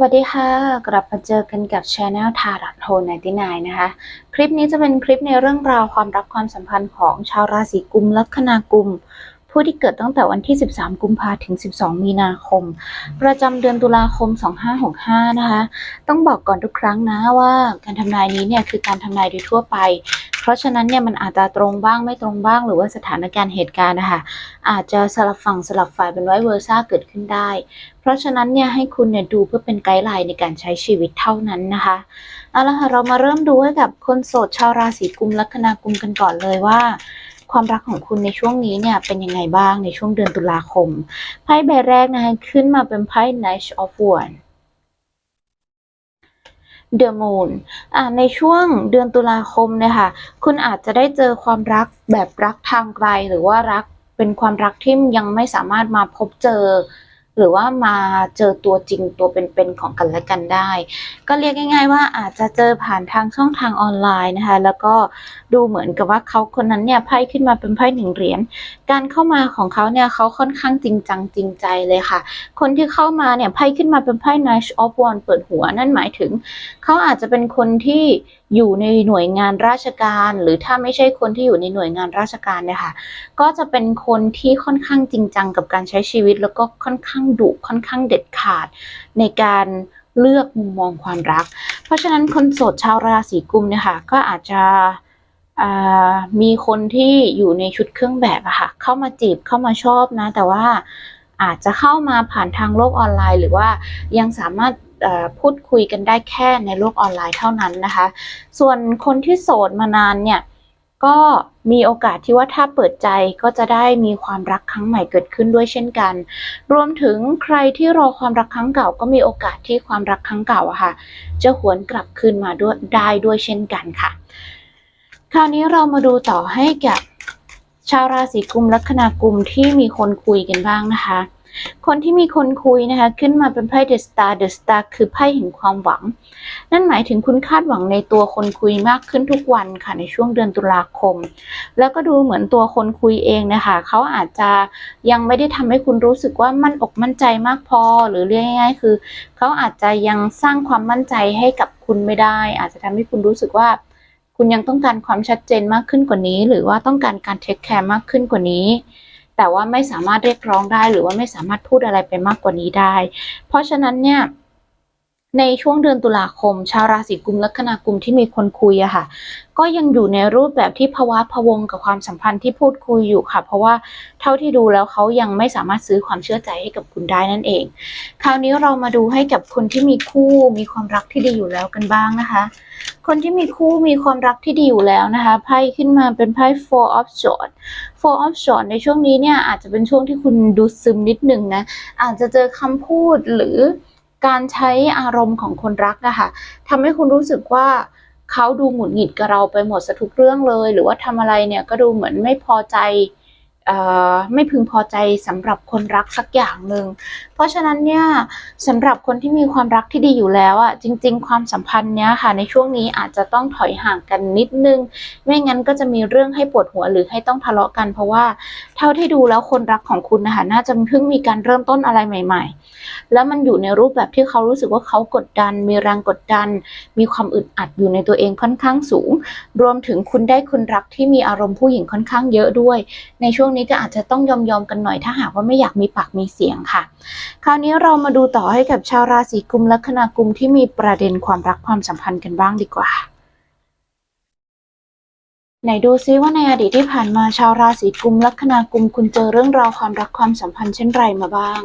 สวัสดีค่ะ กลับมาเจอกันกับ Channel t a r o t h o 99นะคะ คลิปนี้จะเป็นคลิปในเรื่องราวความรักความสัมพันธ์ของชาวราศีกุมลัคนากุม ผู้ที่เกิดตั้งแต่วันที่ 13 กุมภาถึง 12 มีนาคม ประจำเดือนตุลาคม 2565 นะคะ ต้องบอกก่อนทุกครั้งนะว่าการทำนายนี้เนี่ยคือการทำนายโดยทั่วไป ราะฉะนั้นเนี่ยมันอาจจะตรงบ้างไม่ตรงบ้างหรือว่าสถานการณ์เหตุการณ์นะคะอาจจะสลับฝั่งสลับฝ่ายเป็นไวเวอร์ซ่าเกิดขึ้นได้ เพราะฉะนั้นเนี่ยให้คุณเนี่ยดูเพื่อเป็นไกด์ไลน์ในการใช้ชีวิตเท่านั้นนะคะเอาละค่ะเรามาเริ่มดูให้กับคนโสดชาวราศีกุมลัคนากุมกันก่อนเลยว่าความรักของคุณในช่วงนี้เนี่ยเป็นยังไงบ้างในช่วงเดือนตุลาคม ไพ่ใบแรกนะคะขึ้นมาเป็นไพ่ Knight of Wands The Moon อ่าในช่วงเดือนตุลาคมเนี่ยค่ะ คุณอาจจะได้เจอความรักแบบรักทางไกล หรือว่ารักเป็นความรักที่ยังไม่สามารถมาพบเจอ หรือว่ามาเจอตัวจริงตัวเป็นๆของกันและกันได้ ก็เรียกง่าย ๆ ว่าอาจจะเจอผ่านทางช่องทางออนไลน์นะคะ แล้วก็ดูเหมือนกับว่าเขาคนนั้นเนี่ยไพ่ขึ้นมาเป็นไพ่หนึ่งเหรียญการเข้ามาของเขาเนี่ยเขาค่อนข้างจริงจังจริงใจเลยค่ะ คนที่เข้ามาเนี่ยไพ่ขึ้นมาเป็นไพ่ Knight of Wands เปิดหัวนั่นหมายถึง เขาอาจจะเป็นคนที่ อยู่ในหน่วยงานราชการ หรือถ้าไม่ใช่คนที่อยู่ในหน่วยงานราชการเนี่ยค่ะ ก็จะเป็นคนที่ค่อนข้างจริงจังกับการใช้ชีวิต แล้วก็ค่อนข้างดุค่อนข้างเด็ดขาดในการเลือกมุมมองความรัก เพราะฉะนั้นคนโสดชาวราศีกุมเนี่ยค่ะก็อาจจะมีคนที่อยู่ในชุดเครื่องแบบอะค่ะเข้ามาจีบเข้ามาชอบนะ แต่ว่าอาจจะเข้ามาผ่านทางโลกออนไลน์ หรือว่ายังสามารถ พูดคุยกันได้แค่ในโลกออนไลน์เท่านั้นนะคะ ส่วนคนที่โสดมานานเนี่ยก็มีโอกาสที่ว่าถ้าเปิดใจก็จะได้มีความรักครั้งใหม่เกิดขึ้นด้วยเช่นกัน รวมถึงใครที่รอความรักครั้งเก่า ก็มีโอกาสที่ความรักครั้งเก่าอะค่ะ จะหวนกลับคืนมาด้วยได้ด้วยเช่นกันค่ะ คราวนี้เรามาดูต่อให้กับชาวราศีกุมลัคนากุมที่มีคนคุยกันบ้างนะคะ คนที่มีคนคุยนะคะ ขึ้นมาเป็นไพ่เดอะสตาร์เดอะสตาร์คือไพ่แห่งความหวัง นั่นหมายถึงคุณคาดหวังในตัวคนคุยมากขึ้นทุกวันค่ะในช่วงเดือนตุลาคม แล้วก็ดูเหมือนตัวคนคุยเองนะคะเขาอาจจะยังไม่ได้ทำให้คุณรู้สึกว่ามั่นอกมั่นใจมากพอ หรือเรียกง่ายๆ คือเขาอาจจะยังสร้างความมั่นใจให้กับคุณไม่ได้ อาจจะทำให้คุณรู้สึกว่าคุณยังต้องการความชัดเจนมากขึ้นกว่านี้ หรือว่าต้องการการเทคแคร์มากขึ้นกว่านี้ แต่ว่าไม่สามารถเรียกร้องได้ หรือว่าไม่สามารถพูดอะไรไปมากกว่านี้ได้ เพราะฉะนั้นเนี่ย ในช่วงเดือนตุลาคม ชาวราศีกุมลัคนากุมที่มีคนคุยอะค่ะ ก็ยังอยู่ในรูปแบบที่ภาวะพวงกับความสัมพันธ์ที่พูดคุยอยู่ค่ะ เพราะว่าเท่าที่ดูแล้วเขายังไม่สามารถซื้อความเชื่อใจให้กับคุณได้นั่นเอง คราวนี้เรามาดูให้กับคนที่มีคู่มีความรักที่ดีอยู่แล้วกันบ้างนะคะ คนที่มีคู่มีความรักที่ดีอยู่แล้วนะคะไพ่ขึ้นมาเป็นไพ่ four of swords four of swords ในช่วงนี้เนี่ยอาจจะเป็นช่วงที่คุณดูซึมนิดนึงนะอาจจะเจอคำพูดหรือ การใช้อารมณ์ของคนรักอะค่ะทำให้คุณรู้สึกว่าเขาดูหงุดหงิดกับเราไปหมดสทุกเรื่องเลย หรือว่าทำอะไรเนี่ยก็ดูเหมือนไม่พอใจไม่พึงพอใจสำหรับคนรักสักอย่างหนึ่ง เพราะฉะนั้นเนี่ยสำหรับคนที่มีความรักที่ดีอยู่แล้วอะจริง ๆ ความสัมพันธ์เนี้ยค่ะ ในช่วงนี้อาจจะต้องถอยห่างกันนิดนึง ไม่งั้นก็จะมีเรื่องให้ปวดหัวหรือให้ต้องทะเลาะกัน เพราะว่าเท่าที่ดูแล้วคนรักของคุณนะคะน่าจะเพิ่งมีการเริ่มต้นอะไรใหม่ ๆ แล้วมันอยู่ในรูปแบบที่เขารู้สึกว่าเขากดดัน มีแรงกดดัน มีความอึดอัดอยู่ในตัวเองค่อนข้างสูง รวมถึงคุณได้คนรักที่มีอารมณ์ผู้หญิงค่อนข้างเยอะด้วย ในช่วงนี้ก็อาจจะต้องยอมยอมๆกันหน่อยถ้าหากว่าไม่อยากมีปากมีเสียงค่ะคราวนี้เรามาดูต่อให้กับชาวราศีกุมลัคนากุมที่มีประเด็นความรักความสัมพันธ์กันบ้างดีกว่า ไหนดูซิว่าในอดีตที่ผ่านมาชาวราศีกุมลัคนากุมคุณเจอเรื่องราวความรักความสัมพันธ์เช่นไรมาบ้าง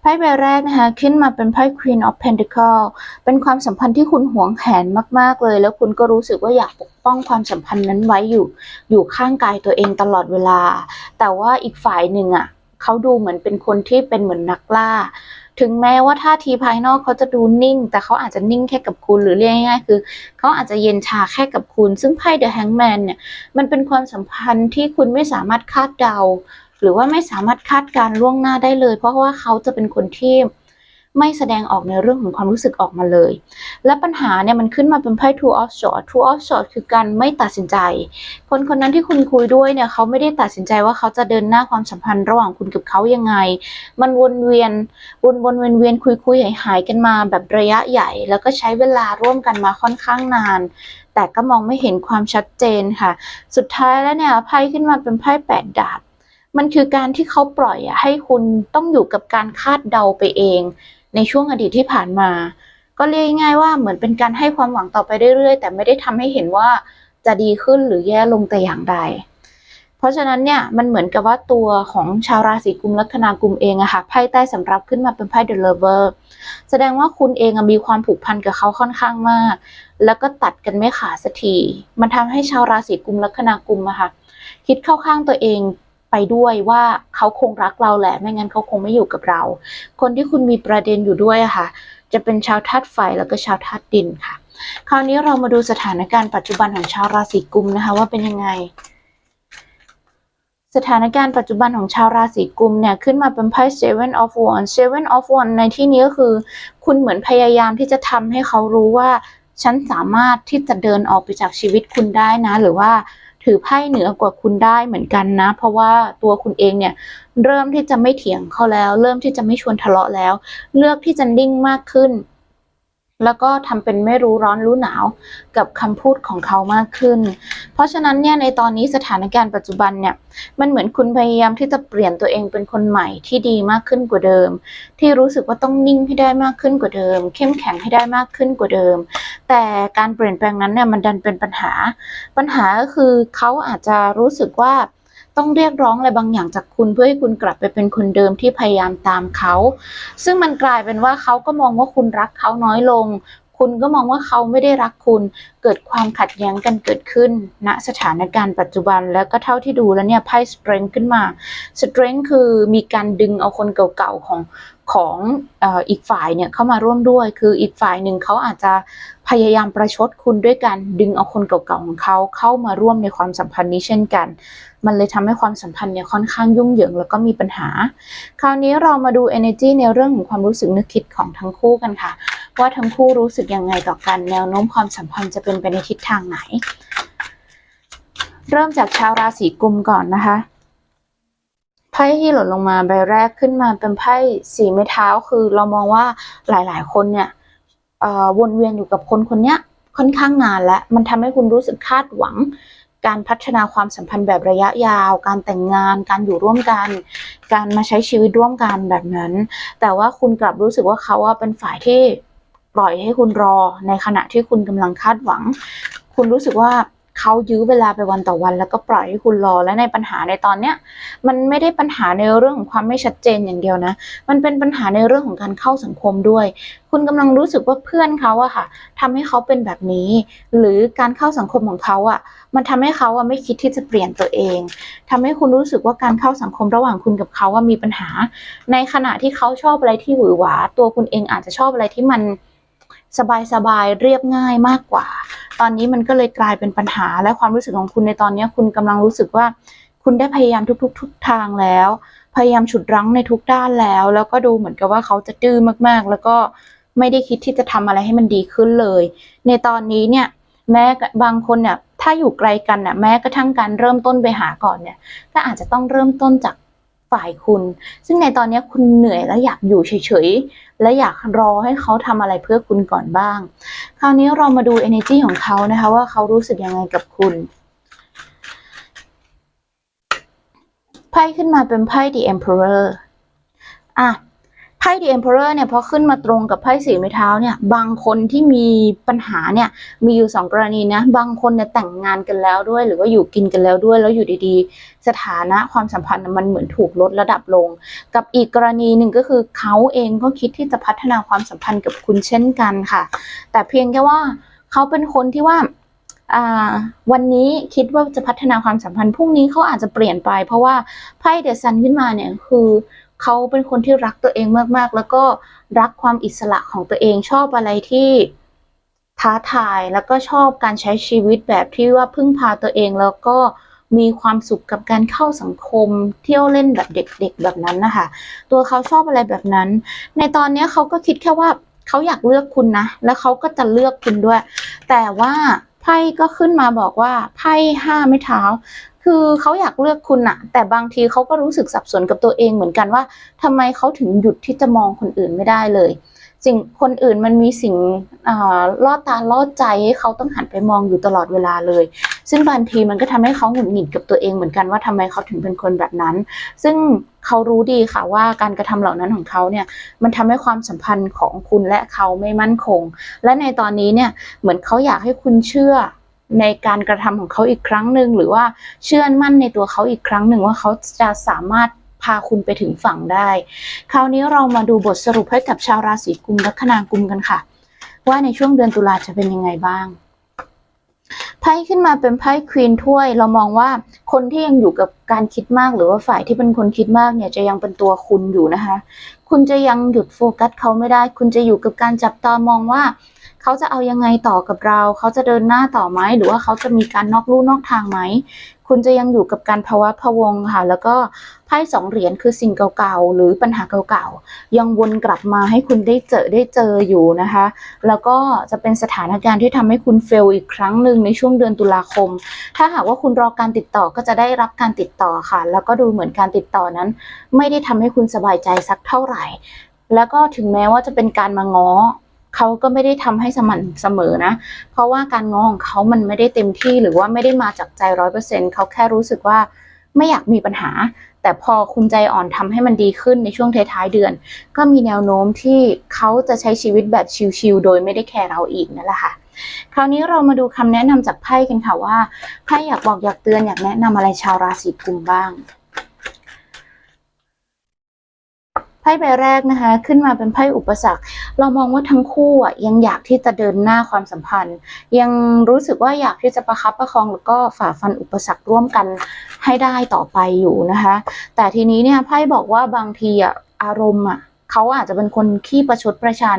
ไพ่ใบแรกนะคะขึ้นมาเป็นไพ่ Queen of Pentacle เป็นความสัมพันธ์ที่คุณหวงแหนมาก ๆ เลย แล้วคุณก็รู้สึกว่าอยากปกป้องความสัมพันธ์นั้นไว้อยู่ อยู่ข้างกายตัวเองตลอดเวลา แต่ว่าอีกฝ่ายหนึ่งอะ เขาดูเหมือนเป็นคนที่เป็นเหมือนนักล่า ถึงแม้ว่าท่าทีภายนอกเขาจะดูนิ่ง แต่เขาอาจจะนิ่งแค่กับคุณหรือเรียกง่ายๆคือเขาอาจจะเย็นชาแค่กับคุณ ซึ่งไพ่ The Hangman เนี่ยมันเป็นความสัมพันธ์ที่คุณไม่สามารถคาดเดา หรือว่าไม่สามารถคาดการล่วงหน้าได้เลย เพราะว่าเขาจะเป็นคนที่ ไม่แสดงออกในเรื่องของความรู้สึกออกมาเลย และปัญหาเนี่ยมันขึ้นมาเป็นไพ่ two of swords two of swords คือการไม่ตัดสินใจ คนคนนั้นที่คุณคุยด้วยเนี่ยเขาไม่ได้ตัดสินใจว่าเขาจะเดินหน้าความสัมพันธ์ระหว่างคุณกับเขายังไง มันวนเวียนวนวนเวียนเวียนคุยคุยหายหายกันมาแบบระยะใหญ่ แล้วก็ใช้เวลาร่วมกันมาค่อนข้างนาน แต่ก็มองไม่เห็นความชัดเจนค่ะ สุดท้ายแล้วเนี่ยไพ่ขึ้นมาเป็นไพ่แปดดาบมันคือการที่เขาปล่อยอะให้คุณต้องอยู่กับการคาดเดาไปเอง ในช่วงอดีตที่ผ่านมา ก็เรียกง่ายๆว่าเหมือนเป็นการให้ความหวังต่อไปเรื่อยๆ แต่ไม่ได้ทำให้เห็นว่าจะดีขึ้นหรือแย่ลงแต่อย่างใด เพราะฉะนั้นเนี่ยมันเหมือนกับว่าตัวของชาวราศีกุมลัคนากุมเองอะค่ะไพ่ใต้สำรับขึ้นมาเป็นไพ่ The Lover แสดงว่าคุณเองมีความผูกพันกับเขาค่อนข้างมาก แล้วก็ตัดกันไม่ขาดสักทีมันทำให้ชาวราศีกุมลัคนากุมอะค่ะคิดเข้าข้างตัวเอง ไปด้วยว่าเขาคงรักเราแหละ ไม่งั้นเขาคงไม่อยู่กับเรา คนที่คุณมีประเด็นอยู่ด้วยค่ะ จะเป็นชาวธาตุไฟแล้วก็ชาวธาตุดินค่ะ คราวนี้เรามาดูสถานการณ์ปัจจุบันของชาวราศีกุมนะคะ ว่าเป็นยังไงสถานการณ์ปัจจุบันของชาวราศีกุมเนี่ยขึ้นมาเป็นไพ่ Seven of Wands Seven of Wands ในที่นี้ก็คือ คุณเหมือนพยายามที่จะทำให้เขารู้ว่า ฉันสามารถที่จะเดินออกไปจากชีวิตคุณได้นะ หรือว่า ถือไพ่เหนือกว่าคุณได้เหมือนกันนะ เพราะว่าตัวคุณเองเนี่ยเริ่มที่จะไม่เถียงเขาแล้ว เริ่มที่จะไม่ชวนทะเลาะแล้ว เลือกที่จะนิ่งมากขึ้น แล้วก็ทำเป็นไม่รู้ร้อนรู้หนาวกับคำพูดของเขามากขึ้น เพราะฉะนั้นเนี่ยในตอนนี้สถานการณ์ปัจจุบันเนี่ยมันเหมือนคุณพยายามที่จะเปลี่ยนตัวเองเป็นคนใหม่ที่ดีมากขึ้นกว่าเดิม ที่รู้สึกว่าต้องนิ่งให้ได้มากขึ้นกว่าเดิม เข้มแข็งให้ได้มากขึ้นกว่าเดิม แต่การเปลี่ยนแปลงนั้นเนี่ยมันดันเป็นปัญหา ปัญหาก็คือเขาอาจจะรู้สึกว่า ต้องเรียกร้องอะไรบางอย่างจากคุณเพื่อให้คุณกลับไปเป็นคนเดิมที่พยายามตามเขา ซึ่งมันกลายเป็นว่าเขาก็มองว่าคุณรักเขาน้อยลง คุณก็มองว่าเขาไม่ได้รักคุณ เกิดความขัดแย้งกันเกิดขึ้นณสถานการณ์ปัจจุบันแล้วก็เท่าที่ดูแล้วเนี่ยไพ่สเตรนจ์ขึ้นมาสเตรนจ์คือมีการดึงเอาคนเก่าๆของ ของอ,อีกฝ่ายเนี่ยเข้ามาร่วมด้วย คืออีกฝ่ายหนึ่งเขาอาจจะพยายามประชดคุณด้วยการดึงเอาคนเก่าๆของเขาเข้ามาร่วมในความสัมพันธ์นี้เช่นกัน มันเลยทำให้ความสัมพันธ์เนี่ยค่อนข้างยุ่งเหยิงแล้วก็มีปัญหา คราวนี้เรามาดู energy ในเรื่องของความรู้สึกนึกคิดของทั้งคู่กันค่ะ ว่าทั้งคู่รู้สึกยังไงต่อกัน แนวโน้มความสัมพันธ์จะเป็นไปในทิศทางไหน เริ่มจากชาวราศีกุมก่อนนะคะ ไพ่ที่หล่นลงมาใบแรกขึ้นมาเป็นไพ่สีไม้เท้าคือเรามองว่าหลายๆ คนเนี่ยวนเวียนอยู่กับคนคนนี้ค่อนข้างนานแล้วมันทำให้คุณรู้สึกคาดหวัง การพัฒนาความสัมพันธ์แบบระยะยาว การแต่งงาน การอยู่ร่วมกัน การมาใช้ชีวิตร่วมกันแบบนั้น แต่ว่าคุณกลับรู้สึกว่าเขาว่าเป็นฝ่ายที่ปล่อยให้คุณรอในขณะที่คุณกำลังคาดหวัง คุณรู้สึกว่า เขายื้อเวลาไปวันต่อวัน แล้วก็ปล่อยให้คุณรอและในปัญหาในตอนเนี้ยมันไม่ได้ปัญหาในเรื่องของความไม่ชัดเจนอย่างเดียวนะ มันเป็นปัญหาในเรื่องของการเข้าสังคมด้วย คุณกำลังรู้สึกว่าเพื่อนเขาอะค่ะทำให้เขาเป็นแบบนี้ หรือการเข้าสังคมของเขาอะมันทำให้เขาอะไม่คิดที่จะเปลี่ยนตัวเองทำให้คุณรู้สึกว่าการเข้าสังคมระหว่างคุณกับเขาว่ามีปัญหา ในขณะที่เขาชอบอะไรที่หวือหวา ตัวคุณเองอาจจะชอบอะไรที่มัน สบายๆเรียบง่ายมากกว่า ตอนนี้มันก็เลยกลายเป็นปัญหาและความรู้สึกของคุณในตอนนี้คุณกำลังรู้สึกว่าคุณได้พยายามทุกๆทุกทางแล้ว พยายามฉุดรั้งในทุกด้านแล้ว แล้วก็ดูเหมือนกับว่าเขาจะดื้อมากๆ แล้วก็ไม่ได้คิดที่จะทำอะไรให้มันดีขึ้นเลย ในตอนนี้เนี่ยแม้บางคนเนี่ยถ้าอยู่ไกลกันน่ะแม้กระทั่งการเริ่มต้นไปหาก่อนเนี่ยก็อาจจะต้องเริ่มต้นจาก ฝ่ายคุณ ซึ่งในตอนนี้คุณเหนื่อยและอยากอยู่เฉยๆ และอยากรอให้เขาทำอะไรเพื่อคุณก่อนบ้าง คราวนี้เรามาดู energy ของเขานะคะว่าเขารู้สึกยังไงกับคุณไพ่ขึ้นมาเป็นไพ่ The Emperor อะ ไพ่ The Emperor เนี่ยพอขึ้นมาตรงกับไพ่สีไม้เท้าเนี่ยบางคนที่มีปัญหาเนี่ยมีอยู่สองกรณีนะบางคนเนี่ยแต่งงานกันแล้วด้วย หรือว่าอยู่กินกันแล้วด้วย แล้วอยู่ดีๆ สถานะความสัมพันธ์มันเหมือนถูกลดระดับลง กับอีกกรณีหนึ่งก็คือเขาเองก็คิดที่จะพัฒนาความสัมพันธ์กับคุณเช่นกันค่ะ แต่เพียงแค่ว่าเขาเป็นคนที่ว่าวันนี้คิดว่าจะพัฒนาความสัมพันธ์พรุ่งนี้เขาอาจจะเปลี่ยนไป เพราะว่าไพ่เดซันขึ้นมาเนี่ยคือ เขาเป็นคนที่รักตัวเองมากๆ แล้วก็รักความอิสระของตัวเองชอบอะไรที่ท้าทายแล้วก็ชอบการใช้ชีวิตแบบที่ว่าพึ่งพาตัวเองแล้วก็มีความสุขกับการเข้าสังคมเที่ยวเล่นแบบเด็กๆแบบนั้นนะคะ ตัวเขาชอบอะไรแบบนั้น ในตอนนี้เขาก็คิดแค่ว่าเขาอยากเลือกคุณนะ แล้วเขาก็จะเลือกคุณด้วย แต่ว่าไพ่ก็ขึ้นมาบอกว่าไพ่ห้าไม้เท้า คือเขาอยากเลือกคุณอะแต่บางทีเขาก็รู้สึกสับสนกับตัวเองเหมือนกันว่าทำไมเขาถึงหยุดที่จะมองคนอื่นไม่ได้เลยสิ่งคนอื่นมันมีสิ่งอล่อตาล่อใจให้เขาต้องหันไปมองอยู่ตลอดเวลาเลย ซึ่งบางทีมันก็ทำให้เขาหงุดหงิดกับตัวเองเหมือนกันว่าทำไมเขาถึงเป็นคนแบบนั้น ซึ่งเขารู้ดีค่ะว่าการกระทำเหล่านั้นของเขาเนี่ยมันทำให้ความสัมพันธ์ของคุณและเขาไม่มั่นคง และในตอนนี้เนี่ยเหมือนเขาอยากให้คุณเชื่อ ในการกระทำของเขาอีกครั้งหนึ่งหรือว่าเชื่อมั่นในตัวเขาอีกครั้งหนึ่งว่าเขาจะสามารถพาคุณไปถึงฝั่งได้ คราวนี้เรามาดูบทสรุปให้กับชาวราศีกุมและคณากุมกันค่ะ ว่าในช่วงเดือนตุลาจะเป็นยังไงบ้างไพ่ขึ้นมาเป็นไพ่ควีนถ้วย เรามองว่าคนที่ยังอยู่กับการคิดมากหรือว่าฝ่ายที่เป็นคนคิดมากเนี่ยจะยังเป็นตัวคุณอยู่นะคะ คุณจะยังหยุดโฟกัสเขาไม่ได้ คุณจะอยู่กับการจับตามองว่า เขาจะเอายังไงต่อกับเรา เขาจะเดินหน้าต่อไหมหรือว่าเขาจะมีการนอกลู่นอกทางไหมคุณจะยังอยู่กับการภาวะพะวงค่ะ แล้วก็ไพ่สองเหรียญคือสิ่งเก่าๆ หรือปัญหาเก่าๆ ยังวนกลับมาให้คุณได้เจอได้เจออยู่นะคะ แล้วก็จะเป็นสถานการณ์ที่ทำให้คุณเฟลอีกครั้งหนึ่งในช่วงเดือนตุลาคม ถ้าหากว่าคุณรอการติดต่อก็จะได้รับการติดต่อค่ะ แล้วก็ดูเหมือนการติดต่อนั้น ไม่ได้ทำให้คุณสบายใจสักเท่าไหร่ แล้วก็ถึงแม้ว่าจะเป็นการมาง้อ เขาก็ไม่ได้ทำให้สม่ำเสมอนะ เพราะว่าการง้อของเขามันไม่ได้เต็มที่หรือว่าไม่ได้มาจากใจร้อยเปอร์เซ็นเขาแค่รู้สึกว่าไม่อยากมีปัญหา แต่พอคุณใจอ่อนทำให้มันดีขึ้นในช่วงท้ายๆเดือน ก็มีแนวโน้มที่เขาจะใช้ชีวิตแบบชิลๆโดยไม่ได้แคร์เราอีกนั่นแหละค่ะ คราวนี้เรามาดูคำแนะนำจากไพ่กันค่ะว่าไพ่อยากบอกอยากเตือนอยากแนะนำอะไรชาวราศีกุมบ้าง ไพ่ใบแรกนะคะ ขึ้นมาเป็นไพ่อุปสรรค เรามองว่าทั้งคู่อะยังอยากที่จะเดินหน้าความสัมพันธ์ ยังรู้สึกว่าอยากที่จะประคับประคองแล้วก็ฝ่าฟันอุปสรรคร่วมกันให้ได้ต่อไปอยู่นะคะ แต่ทีนี้เนี่ยไพ่บอกว่าบางทีอะอารมณ์อะเขาอาจจะเป็นคนขี้ประชดประชัน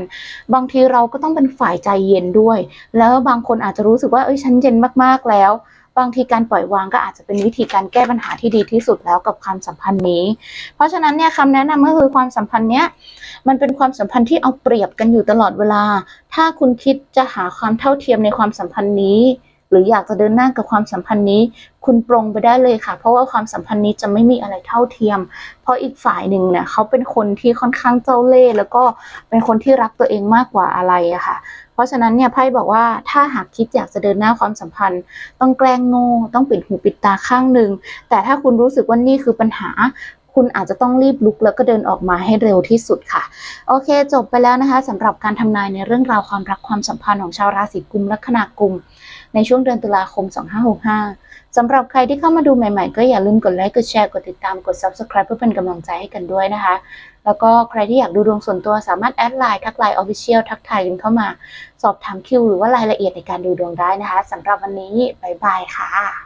บางทีเราก็ต้องเป็นฝ่ายใจเย็นด้วย แล้วบางคนอาจจะรู้สึกว่าเอ้ยฉันเย็นมากๆแล้ว บางทีการปล่อยวางก็อาจจะเป็นวิธีการแก้ปัญหาที่ดีที่สุดแล้วกับความสัมพันธ์นี้ เพราะฉะนั้นเนี่ยคำแนะนำก็คือความสัมพันธ์เนี้ยมันเป็นความสัมพันธ์ที่เอาเปรียบกันอยู่ตลอดเวลา ถ้าคุณคิดจะหาความเท่าเทียมในความสัมพันธ์นี้ รืออยากจะเดินหน้ากับความสัมพันธ์นี้ คุณปรงไปได้เลยค่ะ เพราะว่าความสัมพันธ์นี้จะไม่มีอะไรเท่าเทียม เพราะอีกฝ่ายหนึ่งเนี่ยเขาเป็นคนที่ค่อนข้างเจ้าเล่ห์แล้วก็เป็นคนที่รักตัวเองมากกว่าอะไรอะค่ะเพราะฉะนั้นเนี่ยไพ่บอกว่าถ้าหากคิดอยากจะเดินหน้าความสัมพันธ์ ต้องแกล้งโง่ต้องปิดหูปิดตาข้างหนึ่งแต่ถ้าคุณรู้สึกว่านี่คือปัญหา คุณอาจจะต้องรีบลุกแล้วก็เดินออกมาให้เร็วที่สุดค่ะ โอเค จบไปแล้วนะคะสำหรับการทำนายในเรื่องราวความรักความสัมพันธ์ของชาวราศีกุมและคณากุม ในช่วงเดือนตุลาคม 2565 สำหรับใครที่เข้ามาดูใหม่ๆ ก็อย่าลืมกดไลค์ กดแชร์ กดติดตาม กด Subscribe เพื่อเป็นกำลังใจให้กันด้วยนะคะ แล้วก็ใครที่อยากดูดวงส่วนตัวสามารถแอดไลน์ทักไลน์ออฟฟิเชียลทักทายกันเข้ามา สอบถามคิวหรือว่ารายละเอียดในการดูดวงได้นะคะสำหรับวันนี้บ๊ายบายค่ะ